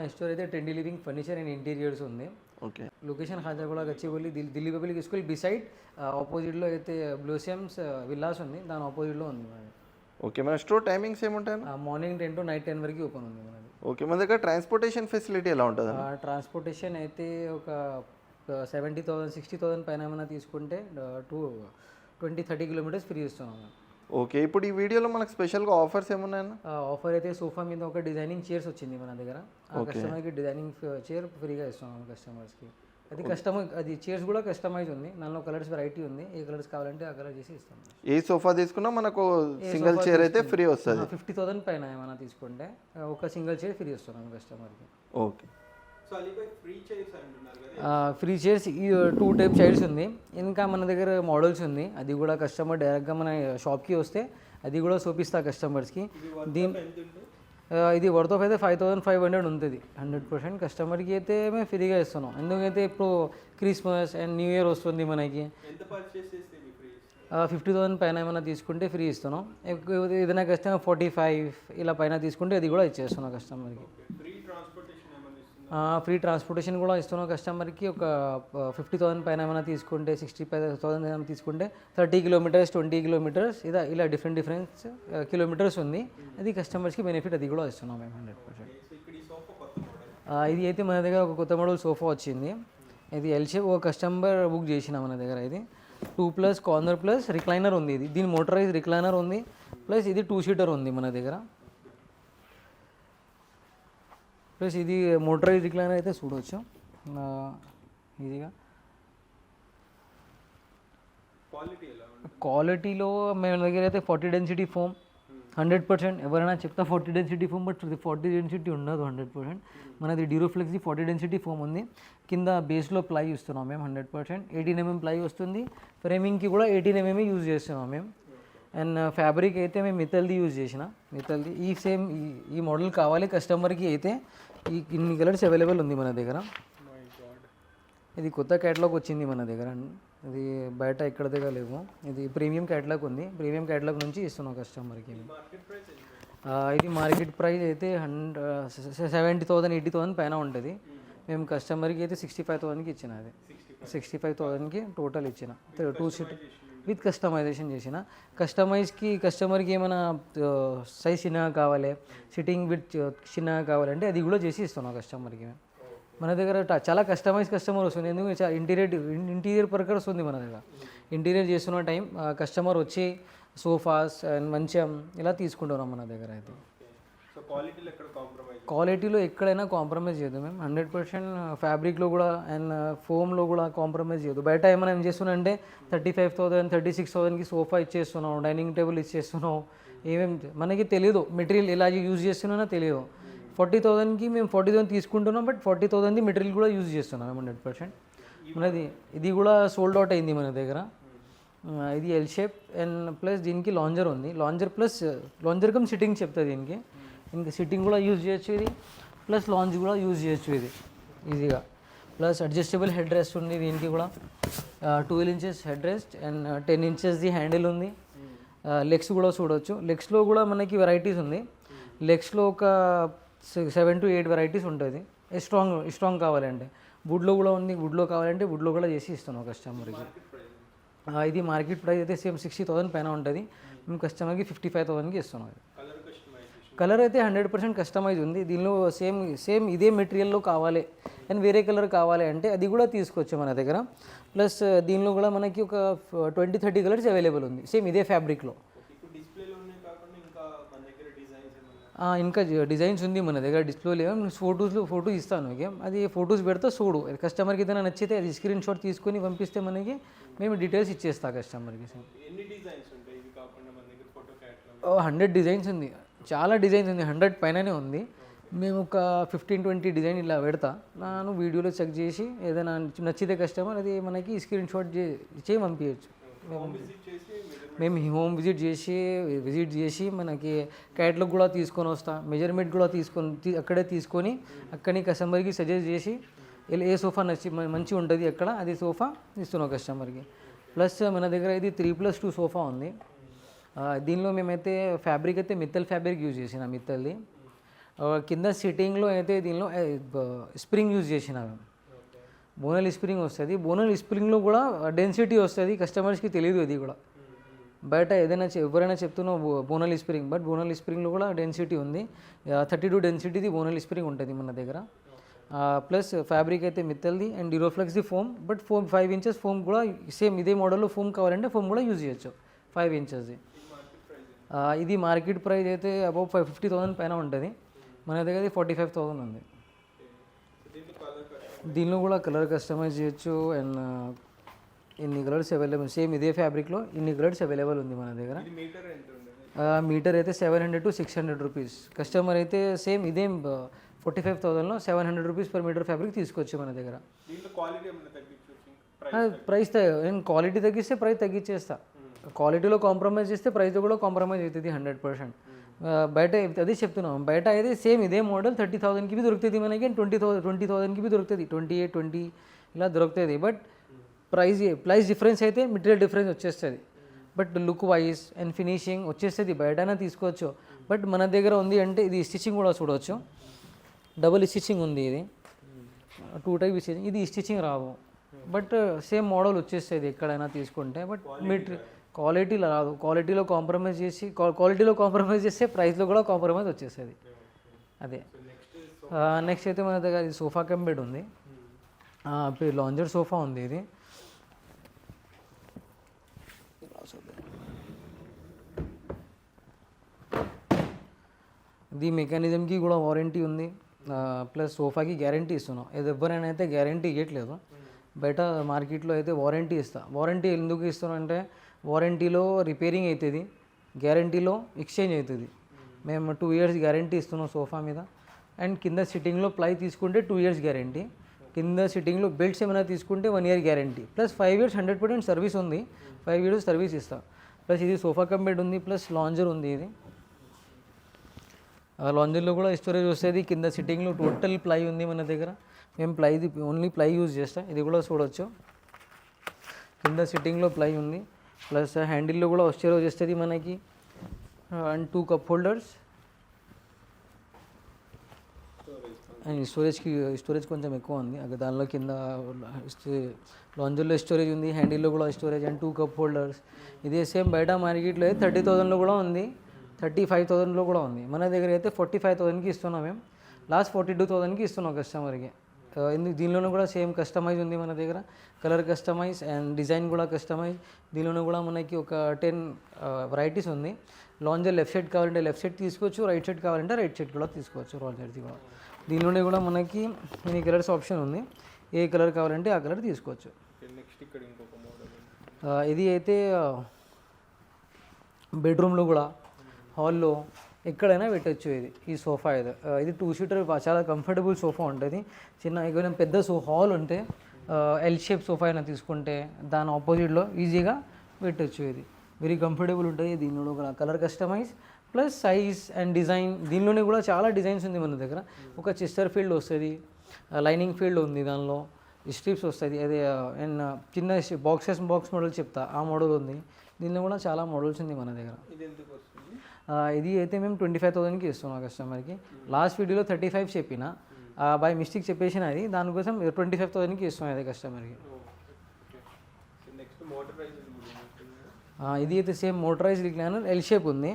మన స్టోర్ అయితే trendy living furniture and interiors ఉంది. ఓకే. లొకేషన్ గచ్చిబౌలి దిల్ ఢిల్లీ పబ్లిక్ స్కూల్ బిసైడ్ ఆపోజిట్లో అయితే బ్లూసియమ్స్ విల్లాస్ ఉంది. దాని ఆపోజిట్లో ఉంది మనది ఓకే మన స్టోర్ టైమింగ్స్ ఏముంటాయి? Morning ten to night ten వరకు ఓపెన్ ఉంది మనది ఓకే మన దగ్గర ట్రాన్స్పోర్టేషన్ ఫెసిలిటీ ఎలా ఉంటుంది ట్రాన్స్పోర్టేషన్ అయితే ఒక సెవెంటీ థౌసండ్ సిక్స్టీ థౌసండ్ పైన ఏమైనా తీసుకుంటే two twenty thirty kilometres free ఇస్తున్నాం. ఓకే ఇప్పుడు ఈ వీడియోలో మనకు స్పెషల్గా ఆఫర్స్ ఏమున్నాయన్న? ఆఫర్ అయితే సోఫా మీద ఒక డిజైనింగ్ చైర్స్ వచ్చింది మన దగ్గర. కస్టమర్కి డిజైనింగ్ చైర్ ఫ్రీగా ఇస్తున్నాం కస్టమర్స్కి. అది కస్టమర్ అది చైర్స్ కూడా కస్టమైజ్ ఉంది. దానిలో కలర్స్ వెరైటీ ఉంది. ఏ కలర్స్ కావాలంటే ఆ కలర్ చేసి ఇస్తాం. ఏ సోఫా తీసుకున్నా మనకు సింగిల్ చైర్ అయితే ఫ్రీ వస్తుంది. ఫిఫ్టీ థౌసండ్ పైన ఏమైనా తీసుకుంటే ఒక సింగిల్ చైర్ ఫ్రీ ఇస్తున్నాం కస్టమర్కి. ఓకే. ఫ్రీ చైర్స్ ఈ టూ టైప్ చైర్స్ ఉంది. ఇంకా మన దగ్గర మోడల్స్ ఉంది. అది కూడా కస్టమర్ డైరెక్ట్గా మన షాప్కి వస్తే అది కూడా చూపిస్తా కస్టమర్స్కి దీని ఇది వర్త్ ఆఫ్ అయితే ఫైవ్ థౌసండ్ ఫైవ్ హండ్రెడ్ ఉంటుంది. హండ్రెడ్ పర్సెంట్ కస్టమర్కి అయితే మేము ఫ్రీగా ఇస్తున్నాం. ఎందుకైతే ఇప్పుడు క్రిస్మస్ అండ్ న్యూ ఇయర్ వస్తుంది మనకి. ఫిఫ్టీ థౌసండ్ పైన ఏమైనా తీసుకుంటే ఫ్రీ ఇస్తున్నాం. ఏదైనా కస్టమర్ ఫార్టీ ఫైవ్ ఇలా పైన తీసుకుంటే అది కూడా ఇచ్చేస్తున్నాం కస్టమర్కి ఫ్రీ ట్రాన్స్పోర్టేషన్ కూడా ఇస్తున్నాం కస్టమర్కి. ఒక ఫిఫ్టీ థౌసండ్ పైన ఏమైనా తీసుకుంటే సిక్స్టీ ఫైవ్ థౌసండ్ ఏమైనా తీసుకుంటే థర్టీ కిలోమీటర్స్ ట్వంటీ కిలోమీటర్స్ ఇలా ఇలా డిఫరెంట్ డిఫరెంట్ కిలోమీటర్స్ ఉంది. అది కస్టమర్స్కి బెనిఫిట్ అది కూడా ఇస్తున్నాం మేము హండ్రెడ్ పర్సెంట్. ఇది అయితే మన దగ్గర ఒక కొత్త మోడల్ సోఫా వచ్చింది. ఇది ఎల్షేప్ ఒక కస్టమర్ బుక్ చేసిన మన దగ్గర ఇది. Two plus corner plus recliner ఉంది ఇది. దీని మోటరైజ్ రిక్లైనర్ ఉంది. ప్లస్ ఇది టూ సీటర్ ఉంది మన దగ్గర. ప్లస్ ఇది మోటరైజ్ రిక్లైనర్ అయితే చూడవచ్చు ఇదిగా క్వాలిటీలో మన దగ్గర అయితే forty density foam. Hundred percent ఎవరైనా చెప్తా forty density foam but forty density ఉండదు హండ్రెడ్ పర్సెంట్. మనది డ్యూరోఫ్లెక్స్ది ఫార్టీ డెన్సిటీ ఫోమ్ ఉంది. కింద బేస్లో ప్లై ఇస్తున్నాం మేము hundred percent. Eighteen MM ply వస్తుంది. ఫ్రేమింగ్కి కూడా ఎయిటీన్ ఎంఎం యూజ్ చేస్తున్నాం మేము. అండ్ ఫ్యాబ్రిక్ అయితే మేము మిత్తల్ది యూజ్ చేసిన. మిత్తల్ది ఈ సేమ్ ఈ ఈ మోడల్ కావాలి. కస్టమర్కి అయితే ఈ ఇన్ని కలర్స్ అవైలబుల్ ఉంది మన దగ్గర. ఇది కొత్త క్యాటలాగ్ వచ్చింది మన దగ్గర. ఇది బయట ఎక్కడ దగ్గర లేవు. ఇది ప్రీమియం క్యాటలాగ్ ఉంది. ప్రీమియం క్యాటలాగ్ నుంచి ఇస్తున్నాం కస్టమర్కి. ఇది మార్కెట్ ప్రైస్ అయితే hundred seventy thousand eighty thousand పైన ఉంటుంది. మేము కస్టమర్కి అయితే సిక్స్టీ ఫైవ్ థౌసండ్కి ఇచ్చిన అది. Sixty five. థౌసండ్కి టోటల్ ఇచ్చిన. టూ సీట్ విత్ కస్టమైజేషన్ చేసిన. కస్టమైజ్కి కస్టమర్కి ఏమైనా సైజ్ చిన్నగా కావాలి సిట్టింగ్ విత్ చిన్నగా కావాలంటే అది కూడా చేసి ఇస్తున్నాం కస్టమర్కి మన దగ్గర చాలా కస్టమైజ్ కస్టమర్ వస్తుంది. ఎందుకంటే చాలా ఇంటీరియర్ ఇంటీరియర్ ప్రకారం వస్తుంది మన దగ్గర. ఇంటీరియర్ చేస్తున్న టైం కస్టమర్ వచ్చి సోఫాస్ అండ్ మంచం ఇలా తీసుకుంటున్నాం మన దగ్గర అయితే. క్వాలిటీలో ఎక్కడైనా కాంప్రమైజ్ చేయదు మేము హండ్రెడ్ పర్సెంట్ ఫ్యాబ్రిక్లో కూడా అండ్ ఫోమ్లో కూడా కాంప్రమైజ్ చేయదు. బయట ఏమైనా ఏం చేస్తున్నాం thirty five thousand thirty six థౌసండ్కి sofa ఇచ్చేస్తున్నాం డైనింగ్ టేబుల్ ఇచ్చేస్తున్నాం ఏమేం మనకి తెలియదు మెటీరియల్ ఎలా యూజ్ చేస్తున్నానో తెలియదు ఫార్టీ థౌసండ్కి మేము ఫార్టీ థౌసండ్ తీసుకుంటున్నాం బట్ ఫార్టీ థౌసండ్ది మెటీరియల్ కూడా యూజ్ చేస్తున్నాం హండ్రెడ్ పర్సెంట్ మనది ఇది కూడా సోల్డ్ అవుట్ అయింది మన దగ్గర. ఇది ఎల్ షేప్ అండ్ ప్లస్ దీనికి లాంజర్ ఉంది. Lounger plus lounger cum sitting చెప్తుంది దీనికి. ఇంకా సిట్టింగ్ కూడా యూజ్ చేయొచ్చు ఇది. ప్లస్ లాంజ్ కూడా యూజ్ చేయొచ్చు ఇది. ఈజీగా ప్లస్ అడ్జస్టబుల్ హెడ్ రెస్ట్ ఉంది దీనికి కూడా. Twelve inches head rest and ten ఇంచెస్ది handle ఉంది. Uh, లెగ్స్ కూడా చూడవచ్చు లెగ్స్లో కూడా మనకి వెరైటీస్ ఉంది. లెగ్స్లో ఒక సెవెన్ టు ఎయిట్ వెరైటీస్ ఉంటుంది. స్ట్రాంగ్ స్ట్రాంగ్ కావాలంటే. వుడ్లో కూడా ఉంది. వుడ్లో కావాలంటే వుడ్లో కూడా చేసి ఇస్తాను కస్టమర్కి uh, ఇది మార్కెట్ ప్రైస్ అయితే సేమ్ సిక్స్టీ థౌసండ్ పైన ఉంటుంది. మేము కస్టమర్కి ఫిఫ్టీ ఫైవ్ థౌసండ్కి ఇస్తున్నాం కలర్ అయితే హండ్రెడ్ పర్సెంట్ కస్టమైజ్ ఉంది. దీనిలో సేమ్ సేమ్ ఇదే మెటీరియల్లో కావాలి అండ్ వేరే కలర్ కావాలి అంటే అది కూడా తీసుకోవచ్చు మన దగ్గర. ప్లస్ దీనిలో కూడా మనకి ఒక ట్వంటీ థర్టీ కలర్స్ అవైలబుల్ ఉంది. సేమ్ ఇదే ఫ్యాబ్రిక్లో. ఇంకా డిజైన్స్ ఉంది మన దగ్గర. డిస్ప్లేలో ఫొటోస్లో ఫోటో ఇస్తాను ఓకే అది ఫొటోస్ పెడితే చూడు. కస్టమర్కి ఏదైనా నచ్చితే అది స్క్రీన్ షాట్ తీసుకొని పంపిస్తే మనకి మేము డీటెయిల్స్ ఇచ్చేస్తా కస్టమర్కి. హండ్రెడ్ డిజైన్స్ ఉంది. చాలా డిజైన్స్ ఉంది హండ్రెడ్ పైననే ఉంది. మేము ఒక ఫిఫ్టీన్ ట్వంటీ డిజైన్ ఇలా పెడతా. నేను వీడియోలో చెక్ చేసి ఏదైనా నచ్చితే కస్టమర్ అది మనకి స్క్రీన్ షాట్ చేసి పంపించచ్చు మేము హోమ్ విజిట్ చేసి విజిట్ చేసి మనకి క్యాట్లాగ్ కూడా తీసుకొని వస్తా. మెజర్మెంట్ కూడా తీసుకొని అక్కడే తీసుకొని అక్కడి కస్టమర్కి సజెస్ట్ చేసి ఇలా ఏ సోఫా నచ్చి మ- మంచిగా ఉంటుంది ఎక్కడ అది సోఫా ఇస్తున్నాం కస్టమర్కి. ప్లస్ మన దగ్గర ఇది త్రీ ప్లస్ టూ సోఫా ఉంది. దీనిలో మేమైతే ఫ్యాబ్రిక్ అయితే మిత్తల్ ఫ్యాబ్రిక్ యూజ్ చేసిన మిత్తల్ది కింద సిట్టింగ్లో అయితే దీనిలో స్ప్రింగ్ యూజ్ చేసిన మేము బోనల్ స్ప్రింగ్ వస్తుంది. బోనల్ స్ప్రింగ్లో కూడా డెన్సిటీ వస్తుంది కస్టమర్స్కి తెలియదు ఇది కూడా. బయట ఏదైనా ఎవరైనా చెప్తున్నా బోనల్ స్ప్రింగ్ బట్ బోనల్ స్ప్రింగ్లో కూడా డెన్సిటీ ఉంది. థర్టీ టూ డెన్సిటీది బోనల్ స్ప్రింగ్ ఉంటుంది మన దగ్గర. ప్లస్ ఫ్యాబ్రిక్ అయితే మిత్తల్ది and the foam but foam five inches foam కూడా సేమ్ ఇదే మోడల్లో ఫోమ్ కావాలంటే ఫోమ్ కూడా యూజ్ చేయొచ్చు ఫైవ్ ఇంచెస్ది ఇది మార్కెట్ ప్రైస్ అయితే అబౌవ్ ఫైవ్ ఫిఫ్టీ థౌసండ్ పైన ఉంటుంది. మన దగ్గర ఫార్టీ ఫైవ్ థౌసండ్ ఉంది. దీనిలో కూడా కలర్ కస్టమైజ్ చేయొచ్చు. అండ్ ఇన్ని కలర్స్ అవైలబుల్? సేమ్ ఇదే ఫ్యాబ్రిక్లో ఇన్ని కలర్స్ అవైలబుల్ ఉంది మన దగ్గర. మీటర్ అయితే seven hundred to six hundred rupees. Customer అయితే సేమ్ ఇదేం forty five థౌసండ్లో seven hundred rupees per metre fabric తీసుకోవచ్చు మన దగ్గర. ప్రైస్ నేను క్వాలిటీ తగ్గిస్తే ప్రైస్ తగ్గించేస్తా. క్వాలిటీలో కాంప్రమైజ్ చేస్తే ప్రైస్లో కూడా కాంప్రమైజ్ అవుతుంది హండ్రెడ్ పర్సెంట్. బయట అదే చెప్తున్నాం. బయట అయితే సేమ్ ఇదే మోడల్ థర్టీ థౌసండ్కి బి దొరుకుతుంది మనకి ట్వంటీ థౌసండ్ ట్వంటీ థౌసండ్కి బి దొరుకుతుంది. ట్వంటీ ఎయిట్ ట్వంటీ ఇలా దొరుకుతుంది. బట్ ప్రైస్ ప్రైస్ డిఫరెన్స్ అయితే మెటీరియల్ డిఫరెన్స్ వచ్చేస్తుంది. But look wise and finishing వచ్చేస్తుంది. బయటైనా తీసుకోవచ్చు. బట్ మన దగ్గర ఉంది అంటే ఇది స్టిచ్చింగ్ కూడా చూడవచ్చు డబుల్ స్టిచ్చింగ్ ఉంది ఇది. Two type stitching. ఇది స్టిచ్చింగ్ రావు. బట్ సేమ్ మోడల్ వచ్చేస్తుంది ఎక్కడైనా తీసుకుంటే. బట్ మెటీరియల్ క్వాలిటీలో రాదు. క్వాలిటీలో కాంప్రమైజ్ చేసి క్వాలిటీలో కాంప్రమైజ్ చేస్తే ప్రైస్లో కూడా కాంప్రమైజ్ వచ్చేస్తుంది అదే. నెక్స్ట్ అయితే మన దగ్గర ఇది సోఫా కమ్ బెడ్ ఉంది. లాంజర్ సోఫా ఉంది ఇది. ఇది మెకానిజంకి కూడా వారంటీ ఉంది. ప్లస్ సోఫాకి గ్యారంటీ ఇస్తున్నాం. ఇది ఎవరైనా అయితే గ్యారంటీ ఇవ్వట్లేదు బయట మార్కెట్లో అయితే వారంటీ ఇస్తా. వారంటీ ఎందుకు ఇస్తున్నాం అంటే వారంటీలో రిపేరింగ్ అవుతుంది గ్యారంటీలో ఎక్స్చేంజ్ అవుతుంది. మేము టూ ఇయర్స్ గ్యారంటీ ఇస్తున్నాం సోఫా మీద. అండ్ కింద సిట్టింగ్లో ప్లై తీసుకుంటే టూ ఇయర్స్ గ్యారంటీ. కింద సిట్టింగ్లో బెల్ట్స్ ఏమైనా తీసుకుంటే one year guarantee. Plus five years hundred percent service ఉంది. ఫైవ్ ఇయర్స్ సర్వీస్ ఇస్తాం. ప్లస్ ఇది సోఫా కంపెడ్ ఉంది ప్లస్ లాంజర్ ఉంది ఇది. ఆ లాంజర్లో కూడా స్టోరేజ్ వస్తుంది. కింద సిట్టింగ్లో టోటల్ ప్లై ఉంది మన దగ్గర. మేము ప్లైది ఓన్లీ ప్లై యూజ్ చేస్తాం. ఇది కూడా చూడొచ్చు. కింద సిట్టింగ్లో ప్లై ఉంది. ప్లస్ హ్యాండిల్లో కూడా స్టోరేజ్ వస్తుంది మనకి. And two cup holders and స్టోరేజ్కి storage కొంచెం ఎక్కువ ఉంది. అక్కడ దానిలో కింద లాంజర్లో స్టోరేజ్ ఉంది హ్యాండిల్లో కూడా storage and two cup holders ఇదే సేమ్ బయట మార్కెట్లో అయితే థర్టీ థౌసండ్లో కూడా ఉంది. థర్టీ ఫైవ్ థౌసండ్లో కూడా ఉంది. మన దగ్గర అయితే ఫార్టీ ఫైవ్ థౌసండ్కి ఇస్తున్నాం మేము. లాస్ట్ ఫార్టీ టూ థౌసండ్కి ఇస్తున్నాం కస్టమర్కి ఎందుకు దీనిలోనూ కూడా సేమ్ కస్టమైజ్ ఉంది మన దగ్గర. కలర్ కస్టమైజ్ అండ్ డిజైన్ కూడా కస్టమైజ్ దీనిలోనూ కూడా మనకి ఒక టెన్ వెరైటీస్ ఉంది. లాంజర్ లెఫ్ట్ సైడ్ కావాలంటే లెఫ్ట్ సైడ్ తీసుకోవచ్చు రైట్ సైడ్ కావాలంటే రైట్ సైడ్ కూడా తీసుకోవచ్చు లాంజర్ది కూడా. దీనిలోనే కూడా మనకి ఎన్ని కలర్స్ ఆప్షన్ ఉంది. ఏ కలర్ కావాలంటే ఆ కలర్ తీసుకోవచ్చు. ఇది అయితే బెడ్రూమ్లో కూడా హాల్లో ఎక్కడైనా పెట్టచ్చు ఇది ఈ సోఫా ఇది ఇది టూ సీటర్ చాలా కంఫర్టబుల్ సోఫా ఉంటుంది. చిన్న ఏదైనా పెద్ద సో హాల్ ఉంటే ఎల్ షేప్ సోఫా అయినా తీసుకుంటే దాని ఆపోజిట్లో ఈజీగా పెట్టచ్చు ఇది. వెరీ కంఫర్టబుల్ ఉంటుంది దీనిలో కూడా colour customise plus size and design దీనిలోనే కూడా చాలా డిజైన్స్ ఉంది మన దగ్గర. ఒక చెస్టర్ ఫీల్డ్ వస్తుంది లైనింగ్ ఫీల్డ్ ఉంది దానిలో స్ట్రిప్స్ వస్తుంది. అదే అండ్ చిన్న బాక్సెస్ బాక్స్ మోడల్ చెప్తా ఆ మోడల్ ఉంది. దీనిలో కూడా చాలా మోడల్స్ ఉంది మన దగ్గర. ఇది అయితే మేము ట్వంటీ ఫైవ్ థౌసండ్కి ఇస్తున్నాం కస్టమర్కి లాస్ట్ వీడియోలో థర్టీ ఫైవ్ చెప్పిన బై మిస్టేక్ చెప్పేసిన అది. దానికోసం ట్వంటీ ఫైవ్ థౌసండ్కి ఇస్తున్నాం అది కస్టమర్కి ఇది అయితే same motorise recliner L shape ఉంది.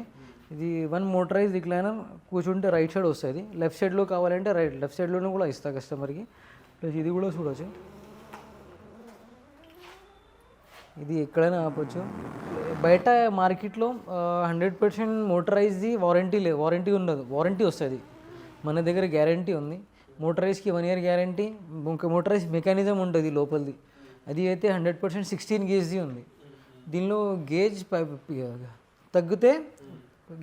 ఇది వన్ మోటరైజ్ రిక్లైనర్ కూర్చుంటే రైట్ సైడ్ వస్తుంది. లెఫ్ట్ సైడ్లో కావాలంటే రైట్ లెఫ్ట్ సైడ్లోనే కూడా ఇస్తా కస్టమర్కి ప్లస్ ఇది కూడా చూడవచ్చు ఇది ఎక్కడైనా ఆపొచ్చు. బయట మార్కెట్లో హండ్రెడ్ పర్సెంట్ మోటరైజ్ది వారంటీ లేదు వారంటీ ఉండదు. వారంటీ వస్తుంది. మన దగ్గర గ్యారంటీ ఉంది. మోటరైజ్కి వన్ ఇయర్ గ్యారంటీ ఇంకా మోటరైజ్ మెకానిజం ఉంటుంది లోపలిది. అది అయితే హండ్రెడ్ పర్సెంట్ సిక్స్టీన్ గేజ్ది ఉంది. దీనిలో గేజ్ తగ్గితే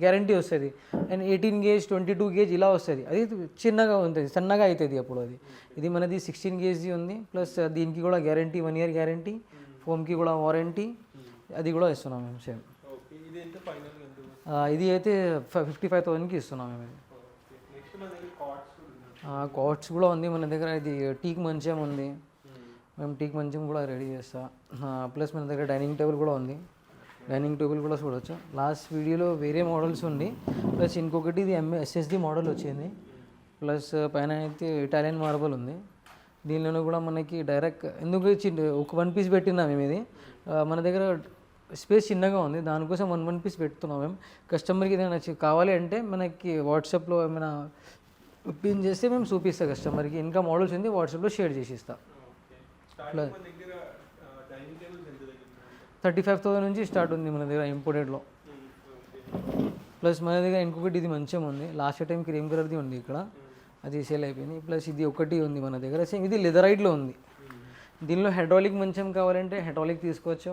గ్యారంటీ వస్తుంది. And eighteen gauge twenty two gauge ఇలా వస్తుంది. అది చిన్నగా ఉంటుంది సన్నగా అవుతుంది అప్పుడు అది. ఇది మనది సిక్స్టీన్ గేజ్ది ఉంది. ప్లస్ దీనికి కూడా గ్యారంటీ వన్ ఇయర్ గ్యారంటీ. ఫోమ్కి కూడా వారంటీ అది కూడా ఇస్తున్నాం మేము సేమ్. ఇది అయితే ఫిఫ్టీ ఫైవ్ థౌసండ్కి ఇస్తున్నాం మేము ఇది. కాట్స్ కూడా ఉంది మన దగ్గర ఇది టీక్ మంచం ఉంది. మేము టీక్ మంచం కూడా రెడీ చేస్తా. ప్లస్ మన దగ్గర డైనింగ్ టేబుల్ కూడా ఉంది. డైనింగ్ టేబుల్ కూడా చూడొచ్చు. లాస్ట్ వీడియోలో వేరే మోడల్స్ ఉంది. ప్లస్ ఇంకొకటి ఇది ఎంఏ ఎస్ఎస్డి మోడల్ వచ్చింది. ప్లస్ పైన అయితే ఇటాలియన్ మార్బల్ ఉంది. దీనిలోనూ కూడా మనకి డైరెక్ట్ ఎందుకు ఒక వన్ పీస్ పెట్టినాం మేము ఇది. మన దగ్గర స్పేస్ చిన్నగా ఉంది. దానికోసం వన్ వన్ పీస్ పెడుతున్నాం మేము. కస్టమర్కి ఏదైనా కావాలి అంటే మనకి వాట్సాప్లో ఏమైనా పిన్ చేస్తే మేము చూపిస్తాం కస్టమర్కి ఇంకా మోడల్స్ ఉంది వాట్సాప్లో షేర్ చేసి ఇస్తాం? థర్టీ ఫైవ్ థౌసండ్ నుంచి స్టార్ట్ ఉంది మన దగ్గర ఇంపోర్టెడ్లో ప్లస్ మన దగ్గర ఇంకొకటి ఇది మంచిగా ఉంది. లాస్ట్ టైం క్రీమ్ కలర్ది ఉంది ఇక్కడ. అది సేల్ అయిపోయింది. ప్లస్ ఇది ఒకటి ఉంది మన దగ్గర. సేమ్ ఇది లెదరైట్లో ఉంది. దీనిలో హైడ్రాలిక్ మంచం కావాలంటే హైడ్రాలిక్ తీసుకోవచ్చు.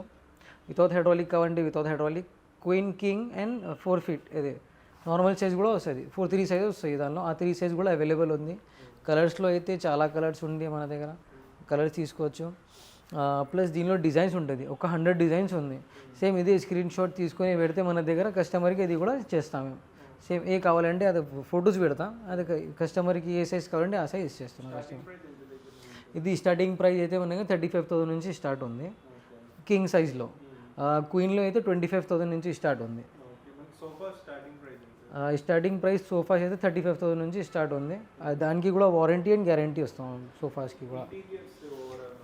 వితౌట్ హైడ్రాలిక్ కావాలంటే without hydraulic. Queen king and four feet. ఇది నార్మల్ సైజ్ కూడా వస్తుంది. ఫోర్ త్రీ సైజ్ వస్తుంది దానిలో. ఆ త్రీ సైజ్ కూడా అవైలబుల్ ఉంది. కలర్స్లో అయితే చాలా కలర్స్ ఉంది మన దగ్గర. కలర్స్ తీసుకోవచ్చు. ప్లస్ దీనిలో డిజైన్స్ ఉంటుంది. ఒక హండ్రెడ్ డిజైన్స్ ఉంది. సేమ్ ఇది స్క్రీన్ షాట్ తీసుకొని పెడితే మన దగ్గర కస్టమర్కి ఇది కూడా చేస్తాం మేము. సేమ్ ఏ కావాలంటే అది ఫొటోస్ పెడతాం. అది కస్టమర్కి ఏ సైజ్ కావాలంటే ఆ సైజ్ ఇచ్చేస్తున్నాం కస్టమర్. ఇది స్టార్టింగ్ ప్రైస్ అయితే మనకి థర్టీ ఫైవ్ థౌసండ్ నుంచి స్టార్ట్ ఉంది. కింగ్ సైజ్లో. క్వీన్లో అయితే ట్వంటీ ఫైవ్ థౌసండ్ నుంచి స్టార్ట్ ఉంది. స్టార్టింగ్ ప్రైస్ సోఫాస్ అయితే థర్టీ ఫైవ్ థౌసండ్ నుంచి స్టార్ట్ ఉంది. దానికి కూడా వారంటీ అండ్ గ్యారంటీ వస్తాం సోఫాస్కి కూడా.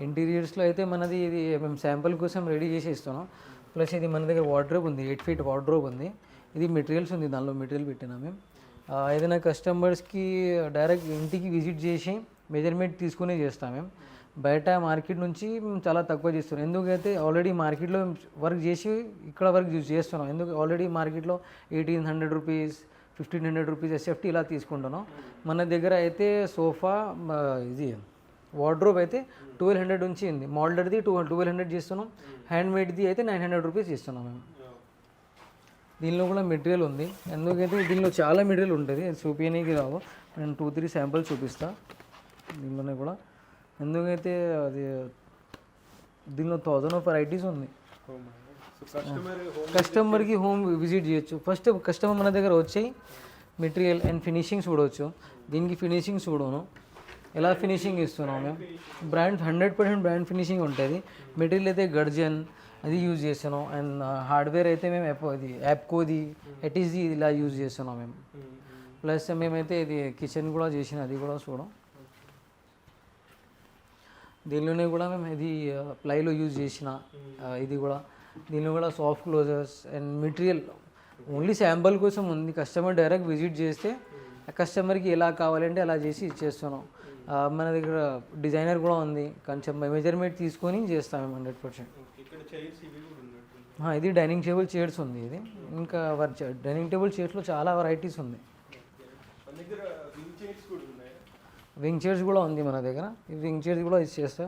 ఇంటీరియర్స్లో అయితే మనది ఇది మేము శాంపుల్ కోసం రెడీ చేసి ఇస్తున్నాం. ప్లస్ ఇది మన దగ్గర వార్డ్రోబ్ ఉంది ఎయిట్ ఫీట్ వార్డ్రోబ్ ఉంది. ఇది మెటీరియల్స్ ఉంది దానిలో మెటీరియల్ పెట్టినా మేము. ఏదైనా కస్టమర్స్కి డైరెక్ట్ ఇంటికి విజిట్ చేసి మెజర్మెంట్ తీసుకునే చేస్తాం మేము. బయట మార్కెట్ నుంచి మేము చాలా తక్కువ చేస్తున్నాం. ఎందుకైతే ఆల్రెడీ మార్కెట్లో వర్క్ చేసి ఇక్కడ వర్క్ యూజ్ చేస్తున్నాం. ఎందుకు ఆల్రెడీ మార్కెట్లో eighteen hundred rupees fifteen hundred rupees SFT ఇలా తీసుకుంటున్నాం. మన దగ్గర అయితే సోఫా ఇది వార్డ్రోబ్ అయితే ట్వెల్వ్ హండ్రెడ్ నుంచి ఉంది. మోల్డర్ది టూ ట్వెల్వ్ హండ్రెడ్ చేస్తున్నాం. హ్యాండ్మేడ్ది అయితే నైన్ హండ్రెడ్ రూపీస్ ఇస్తున్నాం మేము. దీనిలో కూడా మెటీరియల్ ఉంది. ఎందుకైతే దీనిలో చాలా మెటీరియల్ ఉంటుంది. అది చూపించడానికి రావు. నేను టూ త్రీ శాంపుల్ చూపిస్తా. దీనిలోనే కూడా. ఎందుకైతే అది దీనిలో థౌజండ్ ఆఫ్ వెరైటీస్ ఉంది. కస్టమర్కి హోమ్ విజిట్ చేయొచ్చు. ఫస్ట్ కస్టమర్ మన దగ్గర వచ్చి మెటీరియల్ అండ్ ఫినిషింగ్ చూడవచ్చు దీనికి ఫినిషింగ్ చూడను. ఎలా ఫినిషింగ్ ఇస్తున్నాము మేము? Brand hundred percent brand finishing ఉంటుంది. మెటీరియల్ అయితే గర్జన్ అది యూజ్ చేస్తున్నాం. అండ్ హార్డ్వేర్ అయితే మేము యాప్ అది యాప్కోది ఎటీజీ ఇలా యూజ్ చేస్తున్నాం మేము. ప్లస్ మేమైతే ఇది కిచెన్ కూడా చేసిన అది కూడా చూడం. దీనిలోనే కూడా మేము ఇది ప్లైలో యూజ్ చేసిన ఇది కూడా. దీనిలో కూడా soft closures and material. Only sample కోసం ఉంది. కస్టమర్ డైరెక్ట్ విజిట్ చేస్తే కస్టమర్కి ఎలా కావాలంటే అలా చేసి ఇచ్చేస్తున్నాం. మన దగ్గర డిజైనర్ కూడా ఉంది. కొంచెం మెజర్మెంట్ తీసుకొని చేస్తాం మేము హండ్రెడ్ పర్సెంట్. ఇది డైనింగ్ టేబుల్ చైర్స్ ఉంది ఇది. ఇంకా డైనింగ్ టేబుల్ చైర్స్లో చాలా వెరైటీస్ ఉంది. వింగ్ చైర్స్ కూడా ఉంది మన దగ్గర. ఈ వింగ్ చైర్స్ కూడా ఇచ్చేస్తా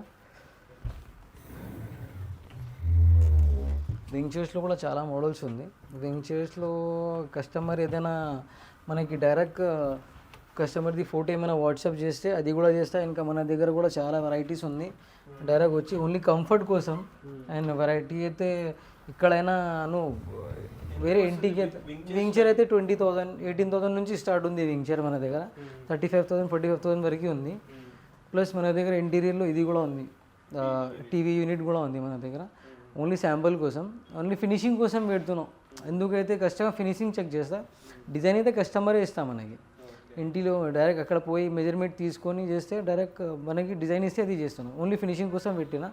వింగ్ చైర్స్లో కూడా చాలా మోడల్స్ ఉంది. వింగ్ చైర్స్లో కస్టమర్ ఏదైనా మనకి డైరెక్ట్ కస్టమర్ది ఫోటో ఏమైనా వాట్సాప్ చేస్తే అది కూడా చేస్తా. ఇంకా మన దగ్గర కూడా చాలా వెరైటీస్ ఉంది. డైరెక్ట్ వచ్చి ఓన్లీ కంఫర్ట్ కోసం అండ్ వెరైటీ అయితే ఇక్కడైనా నువ్వు వేరే ఇంటికి వింగ్చర్ అయితే ట్వంటీ థౌసండ్ ఎయిటీన్ థౌసండ్ నుంచి స్టార్ట్ ఉంది వింగ్చర్ మన దగ్గర. Thirty five thousand forty five thousand వరకు ఉంది. ప్లస్ మన దగ్గర ఇంటీరియర్లో ఇది కూడా ఉంది. టీవీ యూనిట్ కూడా ఉంది మన దగ్గర. ఓన్లీ శాంపుల్ కోసం ఓన్లీ ఫినిషింగ్ కోసం పెడుతున్నాం. ఎందుకైతే కస్టమర్ ఫినిషింగ్ చెక్ చేస్తా డిజైన్ అయితే కస్టమరే ఇస్తాం మనకి. ఇంటిలో డైరెక్ట్ అక్కడ పోయి మెజర్మెంట్ తీసుకొని చేస్తే డైరెక్ట్ మనకి డిజైన్ ఇస్తే అది చేస్తున్నాం. ఓన్లీ ఫినిషింగ్ కోసం పెట్టిన.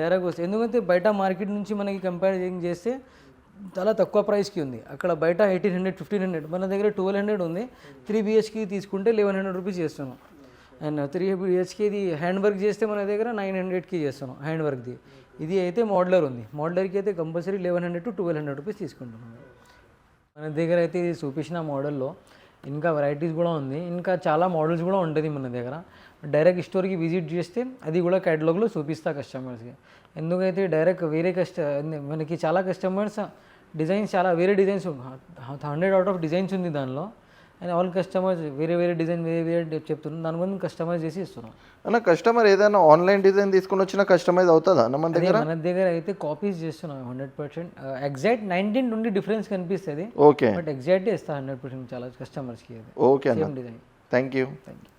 డైరెక్ట్ వస్తే. ఎందుకంటే బయట మార్కెట్ నుంచి మనకి కంపారిజన్ చేస్తే చాలా తక్కువ ప్రైస్కి ఉంది. అక్కడ బయట ఎయిటీన్ హండ్రెడ్ ఫిఫ్టీన్ హండ్రెడ్ మన దగ్గర ట్వెల్వ్ హండ్రెడ్ ఉంది. త్రీ బిహెచ్కి తీసుకుంటే లెవెన్ హండ్రెడ్ రూపీస్ చేస్తున్నాం. అండ్ త్రీ బిహెచ్కి ఇది హ్యాండ్ వర్క్ చేస్తే మన దగ్గర నైన్ హండ్రెడ్కి చేస్తున్నాం హ్యాండ్ వర్క్ది ఇది అయితే మోడలర్ ఉంది. మోడలర్కి అయితే compulsory eleven hundred to twelve hundred rupees తీసుకుంటున్నాం. మన దగ్గర అయితే ఇది చూపించిన మోడల్లో ఇంకా వెరైటీస్ కూడా ఉంది. ఇంకా చాలా మోడల్స్ కూడా ఉంటుంది మన దగ్గర. డైరెక్ట్ స్టోర్కి విజిట్ చేస్తే అది కూడా క్యాటలాగ్లో చూపిస్తా కస్టమర్స్కి ఎందుకైతే డైరెక్ట్ వేరే కస్ట మనకి చాలా కస్టమర్స్ డిజైన్స్ చాలా వేరే designs hundred out of designs ఉంది దానిలో. అండ్ ఆల్ కస్టమర్స్ వేరే వేరే డిజైన్ వేరే వేరే చెప్తున్నాం దాని గురించి కస్టమైజ్ చేసి ఇస్తున్నాం. అన్న కస్టమర్ ఏదైనా ఆన్లైన్ డిజైన్ తీసుకుని వచ్చినా కస్టమైజ్ అవుతుందా అన్న మన దగ్గర? మన దగ్గర అయితే కాపీస్ చేస్తున్నాం hundred percent exact nineteen twenty difference కనిపిస్తుంది. ఓకే బట్ ఎగ్జాక్ట్ ఇస్తా హండ్రెడ్ పర్సెంట్ చాలా కస్టమర్స్కి ఓకే అన్న. Design thank you thank you